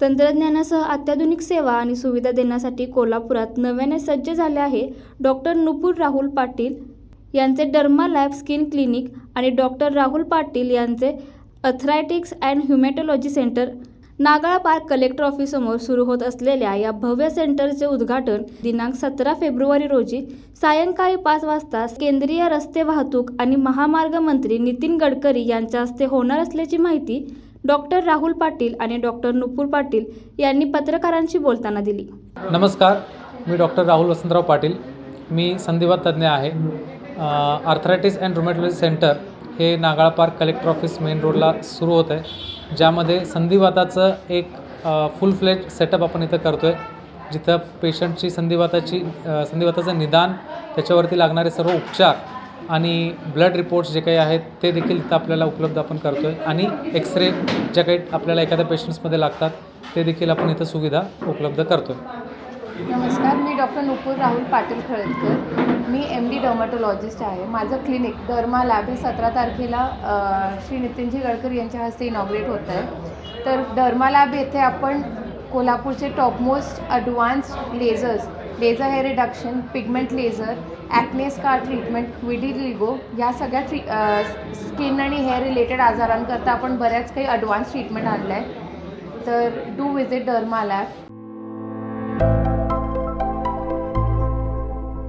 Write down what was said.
तंत्रज्ञानासह अत्याधुनिक सेवा आणि सुविधा देण्यासाठी कोल्हापुरात नव्याने सज्ज झाले आहे डॉक्टर नुपूर राहुल पाटील यांचे डर्मा लॅब स्किन क्लिनिक आणि डॉक्टर राहुल पाटील यांचे arthritics and rheumatology centre Nagala park collector ऑफिससमोर सुरू होत असलेल्या या भव्य सेंटरचे उद्घाटन दिनांक सतरा फेब्रुवारी रोजी सायंकाळी पाच वाजता केंद्रीय रस्ते वाहतूक आणि महामार्ग मंत्री नितीन गडकरी यांच्या हस्ते होणार असल्याची माहिती डॉक्टर राहुल पाटील आणि डॉक्टर नुपूर पाटील यांनी पत्रकारांशी बोलताना दिली. नमस्कार मी डॉक्टर राहुल वसंतराव पाटील. मी संधिवात तज्ज्ञ आहे. आर्थरायटिस अँड रुमॅटॉलॉजी सेंटर हे Nagala park collector office main रोडला सुरू होत आहे. ज्यामध्ये संधिवाताचं एक फुल फ्लेज सेटअप आपण इथं करतो आहे जिथं पेशंटची संधिवाताची संधिवाताचं निदान त्याच्यावरती लागणारे सर्व उपचार आणि ब्लड रिपोर्ट्स जे काही आहेत ते देखील इथं आपल्याला उपलब्ध आपण करतो आहे आणि एक्सरे ज्या काही आपल्याला एखाद्या पेशंट्समध्ये लागतात ते देखील आपण इथं सुविधा उपलब्ध करतो आहे नमस्कार मी डॉक्टर नुपूर राहुल पाटील खळदकर. मी एम डी डर्मॅटोलॉजिस्ट आहे. माझं क्लिनिक डर्मा लॅब हे सतरा तारखेला श्री नितीनजी गडकरी यांच्या हस्ते इनॉग्रेट होत आहे. तर डर्मा लॅब येथे आपण कोल्हापूरचे topmost advance lasers laser hair reduction pigment laser acne scar treatment vitiligo या सगळ्या ट्री स्किन आणि हेअर रिलेटेड आजारांकरता आपण बऱ्याच काही अडव्हान्स ट्रीटमेंट आणलं आहे तर डू विजिट डर्मा लॅब